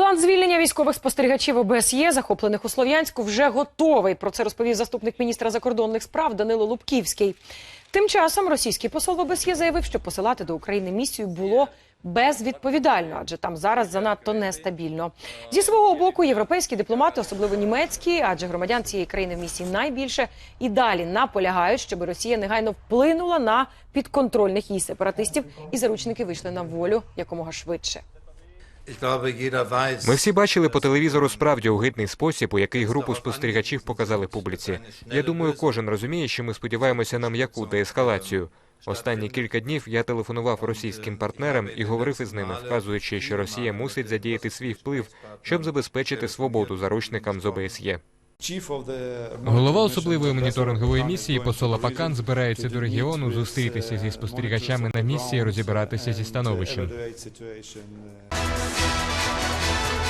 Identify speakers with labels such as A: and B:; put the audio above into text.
A: План звільнення військових спостерігачів ОБСЄ, захоплених у Слов'янську, вже готовий. Про це розповів заступник міністра закордонних справ Данило Лубківський. Тим часом російський посол в ОБСЄ заявив, що посилати до України місію було безвідповідально, адже там зараз занадто нестабільно. Зі свого боку, європейські дипломати, особливо німецькі, адже громадян цієї країни в місії найбільше, і далі наполягають, щоб Росія негайно вплинула на підконтрольних їй сепаратистів, і заручники вийшли на волю якомога швидше.
B: Ми всі бачили по телевізору справді огидний спосіб, у який групу спостерігачів показали публіці. Я думаю, кожен розуміє, що ми сподіваємося на м'яку деескалацію. Останні кілька днів я телефонував російським партнерам і говорив із ними, вказуючи, що Росія мусить задіяти свій вплив, щоб забезпечити свободу заручникам з ОБСЄ.
C: Голова особливої моніторингової місії посола Пакан збирається до регіону зустрітися зі спостерігачами на місці розібратися зі становищем.
D: Uh,